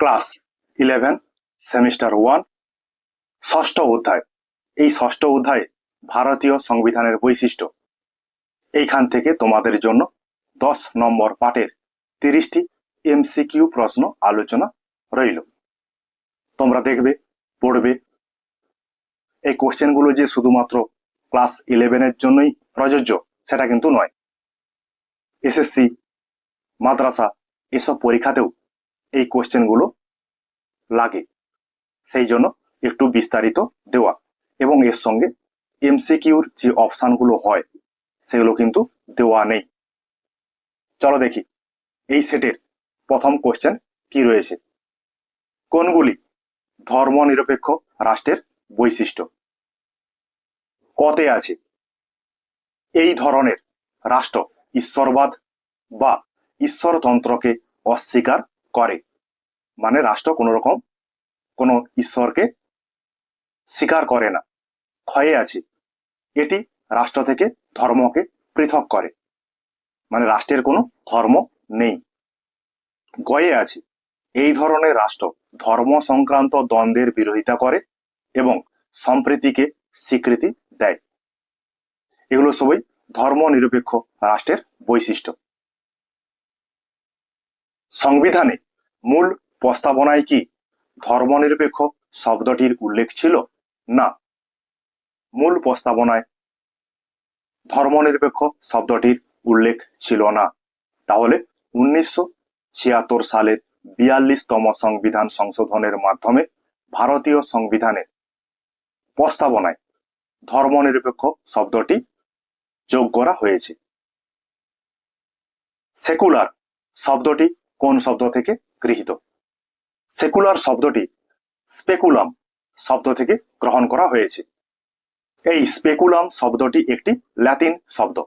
Class eleven semester one ষষ্ঠ অধ্যায়। এই ষষ্ঠ অধ্যায় ভারতীয় সংবিধানের বৈশিষ্ট্য। এইখান থেকে তোমাদের জন্য দশ নম্বর পাঠের তিরিশটি এমসিকিউ প্রশ্ন আলোচনা রইল। তোমরা দেখবে, পড়বে। এই কোশ্চেনগুলো যে শুধুমাত্র ক্লাস ইলেভেনের জন্যই প্রযোজ্য, সেটা কিন্তু নয়। এসএসসি মাদ্রাসা, এসব পরীক্ষাতেও এই কোশ্চেনগুলো লাগে। সেই জন্য একটু বিস্তারিত দেওয়া। এবং এর সঙ্গে এমসিকিউর যে অপশানগুলো হয়, সেগুলো কিন্তু দেওয়া নেই। চলো দেখি, এই সেটের প্রথম কোশ্চেন কি রয়েছে? কোনগুলি ধর্মনিরপেক্ষ রাষ্ট্রের বৈশিষ্ট্য? কতে আছে? এই ধরনের রাষ্ট্র ঈশ্বরবাদ বা ঈশ্বরতন্ত্রকে অস্বীকার করে। মানে রাষ্ট্র কোন রকম কোন ঈশ্বরকে স্বীকার করে না। ক্ষয়ে আছে। এটি রাষ্ট্র থেকে ধর্মকে পৃথক করে। মানে রাষ্ট্রের কোনো ধর্ম নেই। গয়ে আছে। এই ধরনের রাষ্ট্র ধর্ম সংক্রান্ত দ্বন্দ্বের বিরোধিতা করে এবং সম্প্রীতিকে স্বীকৃতি দেয়। এগুলো সবই ধর্ম নিরপেক্ষ রাষ্ট্রের বৈশিষ্ট্য। সংবিধানে মূল প্রস্তাবনায় কি ধর্মনিরপেক্ষ শব্দটির উল্লেখ ছিল? না। মূল প্রস্তাবনায় ধর্মনিরপেক্ষ শব্দটির উল্লেখ ছিল না। তাহলে উনিশশো ছিয়াত্তর সালের বিয়াল্লিশতম সংবিধান সংশোধনের মাধ্যমে ভারতীয় সংবিধানের প্রস্তাবনায় ধর্মনিরপেক্ষ শব্দটি যোগ করা হয়েছে। সেকুলার শব্দটি কোন শব্দ থেকে গৃহীত? সেকুলার শব্দটি স্পেকুলাম শব্দ থেকে গ্রহণ করা হয়েছে। এই স্পেকুলাম শব্দটি একটি ল্যাতিন শব্দ।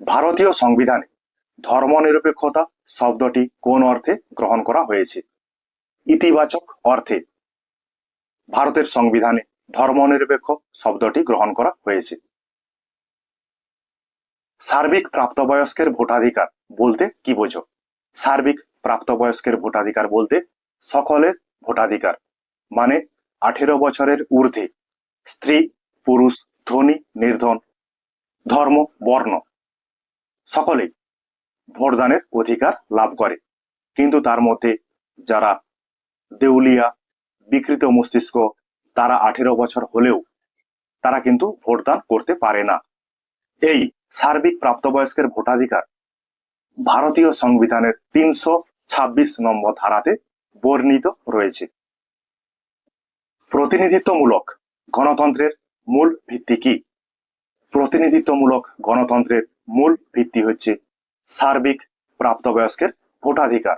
ভারতীয় সংবিধানে ধর্মনিরপেক্ষতা শব্দটি কোন অর্থে গ্রহণ করা হয়েছে? ইতিবাচক অর্থে ভারতের সংবিধানে ধর্মনিরপেক্ষ শব্দটি গ্রহণ করা হয়েছে। সার্বিক প্রাপ্তবয়স্কের ভোটাধিকার বলতে কি বোঝো? সার্বিক প্রাপ্তবয়স্কের ভোটাধিকার বলতে সকলের ভোটাধিকার মানে আঠেরো বছরের ঊর্ধ্বে, স্ত্রী, পুরুষ, ধনী, নির্ধন, ধর্ম, বর্ণ, সকলেই ভোটদানের অধিকার লাভ করে। কিন্তু তার মধ্যে যারা দেউলিয়া, বিকৃত মস্তিষ্ক, তারা আঠেরো বছর হলেও তারা কিন্তু ভোটদান করতে পারে না। এই সার্বিক প্রাপ্তবয়স্কের ভোটাধিকার। ভারতীয় সংবিধানের তিনশো ছাব্বিশ নম্বর ধারাতে বর্ণিত রয়েছে। প্রতিনিধিত্বমূলক গণতন্ত্রের মূল ভিত্তি কি? প্রতিনিধিত্বমূলক গণতন্ত্রের মূল ভিত্তি হচ্ছে সার্বিক প্রাপ্তবয়স্কের ভোটাধিকার।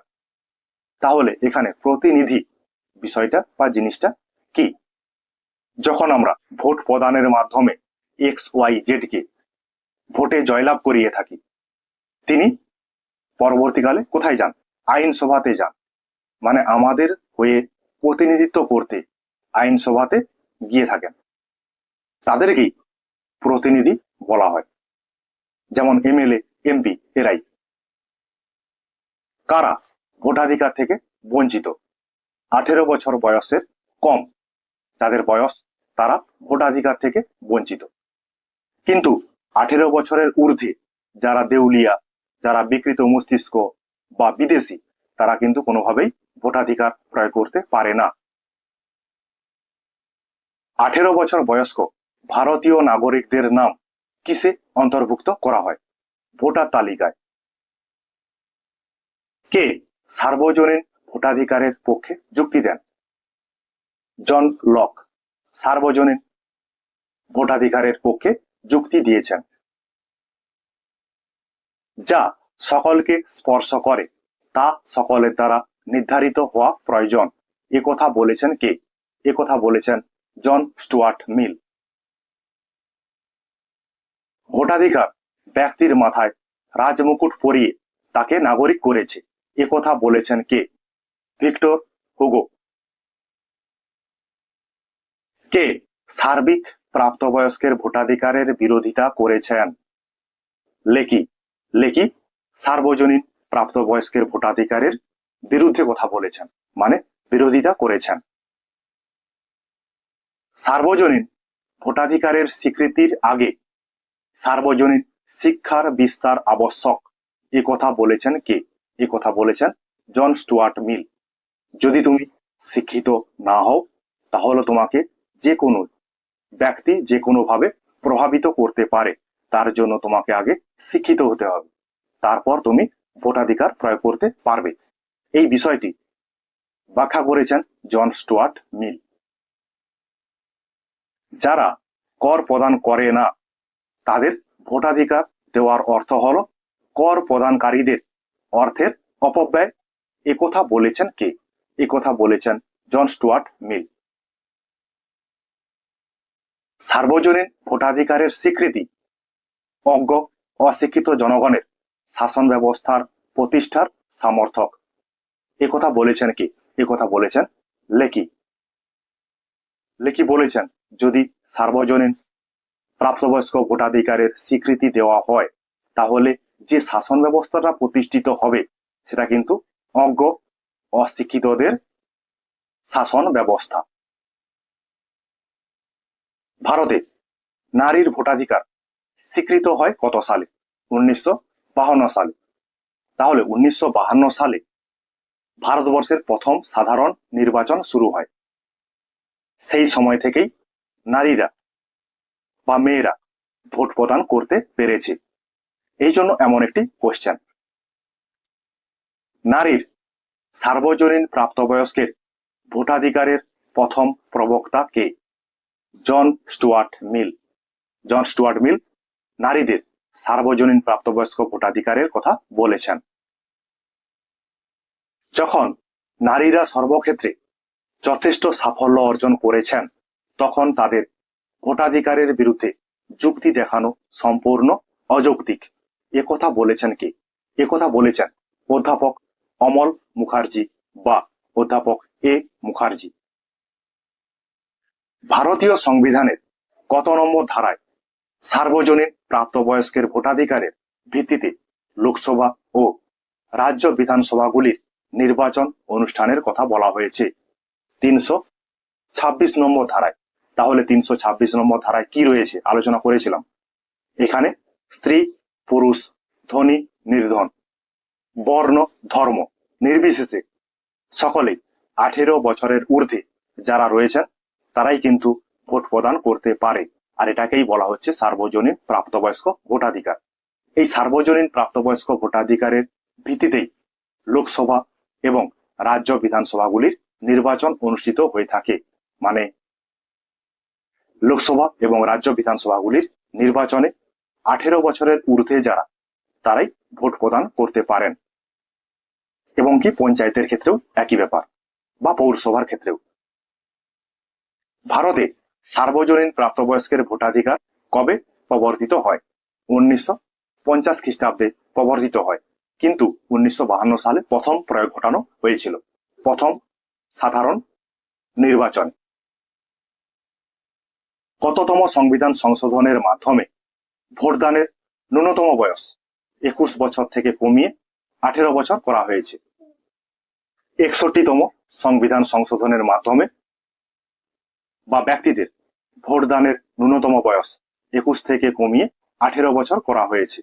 তাহলে এখানে প্রতিনিধি বিষয়টা বা জিনিসটা কি? যখন আমরা ভোট প্রদানের মাধ্যমে এক্স, ওয়াই, জেড কে ভোটে জয়লাভ করিয়ে থাকি। তিনি পরবর্তীকালে কোথায় যান? আইনসভাতে যান। মানে আমাদের হয়ে প্রতিনিধিত্ব করতে আইনসভাতে গিয়ে থাকেন। তাদেরকেই প্রতিনিধি বলা হয়। যেমন এমএলএ, এমপি, এরাই। কারা ভোটাধিকার থেকে বঞ্চিত? আঠেরো বছর বয়সের কম। যাদের বয়স তারা ভোটাধিকার থেকে বঞ্চিত। কিন্তু আঠেরো বছরের ঊর্ধ্বে যারা দেউলিয়া, যারা বিকৃত মস্তিষ্ক বা বিদেশি, তারা কিন্তু কোনোভাবেই ভোটাধিকার প্রয়োগ করতে পারে না। আঠেরো বছর বয়স্ক ভারতীয় নাগরিকদের নাম কিসে অন্তর্ভুক্ত করা হয়? ভোটার তালিকায়। কে সার্বজনীন ভোটাধিকারের পক্ষে যুক্তি দেন? জন লক, সার্বজনীন ভোটাধিকারের পক্ষে যুক্তি দিয়েছেন। যা সকলকে স্পর্শ করে, তা সকলের দ্বারা নির্ধারিত হওয়া প্রয়োজন। এ কথা বলেছেন কে? এ কথা বলেছেন জন স্টুয়ার্ট মিল। ভোটাধিকার ব্যক্তির মাথায় রাজমুকুট পরিয়ে তাকে নাগরিক করেছে। এ কথা বলেছেন কে? Victor Hugo. কে? সার্বিক প্রাপ্তবয়স্কের ভোটাধিকারের বিরোধিতা করেছেন। লেকি লেকি সার্বজনীন প্রাপ্তবয়স্কের ভোটাধিকারের বিরুদ্ধে কথা বলেছেন মানে বিরোধিতা করেছেন। সার্বজনীন ভোটাধিকারের স্বীকৃতির আগে সার্বজনীন শিক্ষার বিস্তার আবশ্যক। এ কথা বলেছেন কে? এ কথা বলেছেন জন স্টুয়ার্ট মিল। যদি তুমি শিক্ষিত না হও, তাহলে তোমাকে যে কোনো ব্যক্তি যে কোনো ভাবে প্রভাবিত করতে পারে, তার জন্য তোমাকে আগে শিক্ষিত হতে হবে। তারপর তুমি ভোটাধিকার প্রয়োগ করতে পারবে। এই বিষয়টি ব্যাখ্যা করেছেন জন স্টুয়ার্ট মিল। যারা কর প্রদান করে না, তাদের ভোটাধিকার দেওয়ার অর্থ হল কর প্রদানকারীদের অর্থের অপব্যয়। একথা বলেছেন কে? একথা বলেছেন জন স্টুয়ার্ট মিল। সার্বজনীন ভোটাধিকারের স্বীকৃতি। অজ্ঞ, অশিক্ষিত জনগণের শাসন ব্যবস্থার প্রতিষ্ঠার সমর্থক। একথা বলেছেন কি? কথা বলেছেন লেকি লেকি বলেছেন, যদি সার্বজনীন প্রাপ্তবয়স্ক ভোটাধিকারের স্বীকৃতি দেওয়া হয়, তাহলে যে শাসন ব্যবস্থাটা প্রতিষ্ঠিত হবে, সেটা কিন্তু অজ্ঞ, অশিক্ষিতদের শাসন ব্যবস্থা। ভারতে নারীর ভোটাধিকার স্বীকৃত হয় কত সালে? উনিশশো সালে। তাহলে উনিশশো সালে ভারতবর্ষের প্রথম সাধারণ নির্বাচন শুরু হয়। সেই সময় থেকেই নারীরা বা মেয়েরা ভোট প্রদান করতে পেরেছে। এই জন্য এমন একটি কোশ্চেন নারীর সার্বজনীন প্রাপ্তবয়স্কের ভোটাধিকারের প্রথম প্রবক্তা কে? জন স্টুয়ার্ট মিল। জন স্টুয়ার্ট মিল নারীদের সার্বজনীন প্রাপ্তবয়স্ক ভোটাধিকারের কথা বলেছেন। যখন নারীরা সর্বক্ষেত্রে যথেষ্ট সাফল্য অর্জন করেছেন, তখন তাদের ভোটাধিকারের বিরুদ্ধে যুক্তি দেখানো সম্পূর্ণ অযৌক্তিক। একথা বলেছেন কি? একথা বলেছেন অধ্যাপক অমল মুখার্জি বা অধ্যাপক এ মুখার্জি। ভারতীয় সংবিধানের কত নম্বর ধারায় সার্বজনীন প্রাপ্তবয়স্কের ভোটাধিকারের ভিত্তিতে লোকসভা ও রাজ্য বিধানসভাগুলির নির্বাচন অনুষ্ঠানের কথা বলা হয়েছে। তিনশো ছাব্বিশ নম্বর ধারায়। তাহলে তিনশো ছাব্বিশ নম্বর ধারায় কি রয়েছে? আলোচনা করেছিলাম। এখানে স্ত্রী, পুরুষ, ধনী, নির্ধন, বর্ণ, ধর্ম নির্বিশেষে সকলেই আঠেরো বছরের ঊর্ধ্বে যারা রয়েছেন তারাই কিন্তু ভোট প্রদান করতে পারে। আর এটাকেই বলা হচ্ছে সার্বজনীন প্রাপ্তবয়স্ক ভোটাধিকার। এই সার্বজনীন প্রাপ্তবয়স্ক ভোটাধিকারের ভিত্তিতেই লোকসভা এবং রাজ্য বিধানসভাগুলির নির্বাচন অনুষ্ঠিত হয়ে থাকে। মানে লোকসভা এবং রাজ্য বিধানসভাগুলির নির্বাচনে আঠেরো বছরের ঊর্ধ্বে যারা, তারাই ভোট প্রদান করতে পারেন। এবং কি পঞ্চায়েতের ক্ষেত্রেও একই ব্যাপার, বা পৌরসভার ক্ষেত্রেও। ভারতে সার্বজনীন প্রাপ্তবয়স্কের ভোটাধিকার কবে প্রবর্তিত হয়? উনিশশো পঞ্চাশ খ্রিস্টাব্দে প্রবর্তিত হয়। কিন্তু উনিশশো সালে প্রথম প্রয়োগ ঘটানো হয়েছিল। প্রথম সাধারণ নির্বাচন। কততম সংবিধান সংশোধনের মাধ্যমে ভোটদানের ন্যূনতম বয়স একুশ বছর থেকে কমিয়ে আঠেরো বছর করা হয়েছে। একষট্টিতম সংবিধান সংশোধনের মাধ্যমে বা ব্যক্তিদের ভোটদানের ন্যূনতম বয়স একুশ থেকে কমিয়ে আঠেরো বছর করা হয়েছে।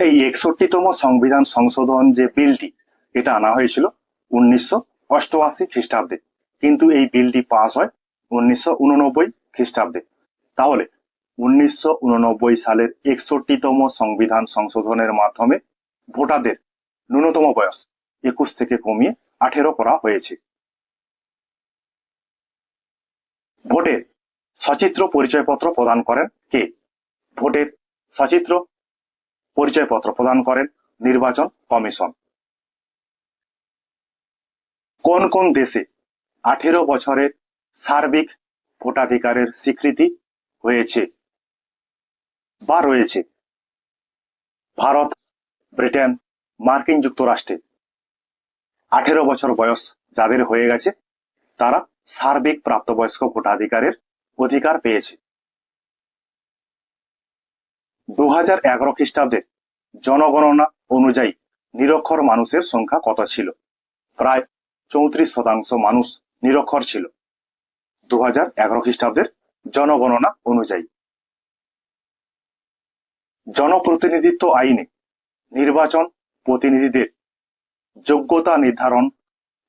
এই একষট্টিতম সংবিধান সংশোধন যে বিলটি, এটা আনা হয়েছিল উনিশশো অষ্টআশি খ্রিস্টাব্দে। কিন্তু এই বিলটি পাস হয় উনিশশো উননব্বই খ্রিস্টাব্দে। তাহলে উনিশশো উননব্বই সালের একষট্টিতম সংবিধান সংশোধনের মাধ্যমে ভোটারদের ন্যূনতম বয়স একুশ থেকে কমিয়ে আঠেরো করা হয়েছে। ভোটের সচিত্র পরিচয়পত্র প্রদান করেন কে? ভোটের সচিত্র পরিচয়পত্র প্রদান করেন নির্বাচন কমিশন। কোন কোন দেশে আঠেরো বছরের সার্বিক ভোটাধিকারের স্বীকৃতি হয়েছে বা রয়েছে? ভারত, ব্রিটেন, মার্কিন যুক্তরাষ্ট্রে। আঠেরো বছর বয়স যাদের হয়ে গেছে, তারা সার্বিক প্রাপ্তবয়স্ক ভোটাধিকারের অধিকার পেয়েছে। দু হাজার এগারো খ্রিস্টাব্দের জনগণনা অনুযায়ী নিরক্ষর মানুষের সংখ্যা কত ছিল? প্রায় চৌত্রিশ শতাংশ মানুষ নিরক্ষর ছিল। দু হাজার এগারো খ্রিস্টাব্দের জনগণনা অনুযায়ী। জনপ্রতিনিধিত্ব আইনে নির্বাচন প্রতিনিধিদের যোগ্যতা নির্ধারণ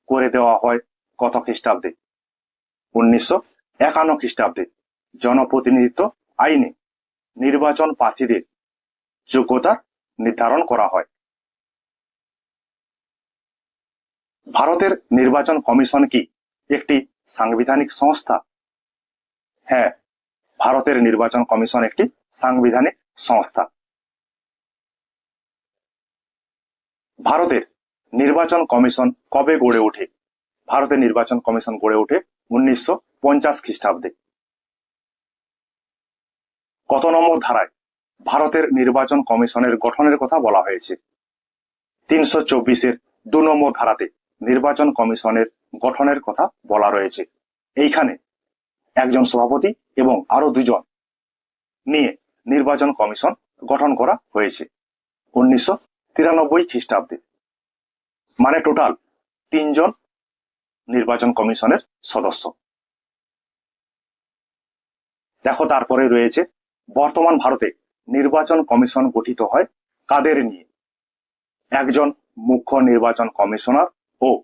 করে দেওয়া হয় কত খ্রিস্টাব্দে? উনিশশো একান্ন খ্রিস্টাব্দে জনপ্রতিনিধিত্ব আইনে নির্বাচন প্রার্থীদের যোগ্যতা নির্ধারণ করা হয়। ভারতের নির্বাচন কমিশন কি একটি সাংবিধানিক সংস্থা? হ্যাঁ ভারতের নির্বাচন কমিশন একটি সাংবিধানিক সংস্থা। ভারতের নির্বাচন কমিশন কবে গড়ে ওঠে? ভারতের নির্বাচন কমিশন গড়ে ওঠে উনিশশো পঞ্চাশ খ্রিস্টাব্দে। কত নম্বর ধারায় ভারতের নির্বাচন কমিশনের গঠনের কথা বলা হয়েছে। তিনশো চব্বিশের দু নম্বর ধারাতে নির্বাচন কমিশনের গঠনের কথা বলা রয়েছে। এইখানে একজন সভাপতি এবং আরও দুজন নিয়ে নির্বাচন কমিশন গঠন করা হয়েছে উনিশশো তিরানব্বই খ্রিস্টাব্দে। মানে টোটাল তিনজন নির্বাচন কমিশনের সদস্য। দেখো, তারপরে রয়েছে, বর্তমান ভারতে নির্বাচন কমিশন গঠিত হয় কাদের নিয়ে? একজন মুখ্য নির্বাচন কমিশনার ও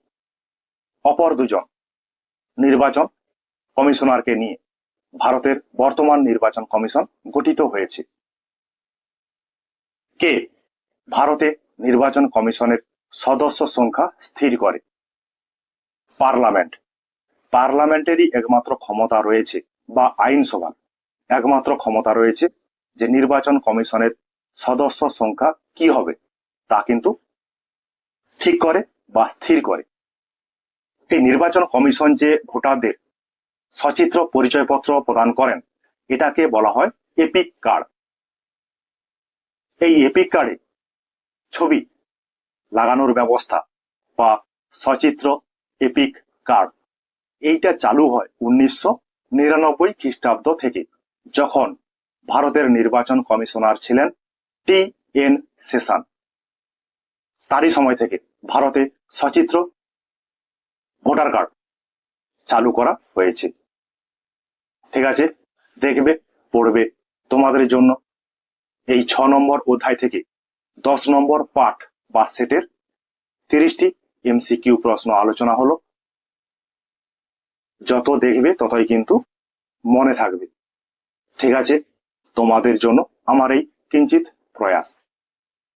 অপর দুজন নির্বাচন কমিশনারকে নিয়ে ভারতের বর্তমান নির্বাচন কমিশন গঠিত হয়েছে। কে? ভারতে নির্বাচন কমিশনের সদস্য সংখ্যা স্থির করে। পার্লামেন্ট। পার্লামেন্টেরই একমাত্র ক্ষমতা রয়েছে, বা আইনসভার একমাত্র ক্ষমতা রয়েছে যে নির্বাচন কমিশনের সদস্য সংখ্যা কি হবে, তা কিন্তু ঠিক করে বা স্থির করে। এই নির্বাচন কমিশন যে ভোটারদের সচিত্র পরিচয়পত্র প্রদান করেন, এটাকে বলা হয় এপিক কার্ড। এই এপিক কার্ডে ছবি লাগানোর ব্যবস্থা বা সচিত্র এপিক কার্ড এইটা চালু হয় উনিশশো নিরানব্বই খ্রিস্টাব্দ থেকে, যখন ভারতের নির্বাচন কমিশনার ছিলেন টি এন সেশন তারই সময় থেকে ভারতে সচিত্র ভোটার কার্ড চালু করা হয়েছে। ঠিক আছে, দেখবে, পড়বে তোমাদের জন্য। এই ছ নম্বর অধ্যায় থেকে দশ নম্বর পাঠ বা সেটের তিরিশটি এমসিকিউ প্রশ্ন আলোচনা হলো। যত দেখবে ততই কিন্তু মনে থাকবে। ঠিক আছে? তোমাদের জন্য আমার এই কিঞ্চিত প্রয়াস।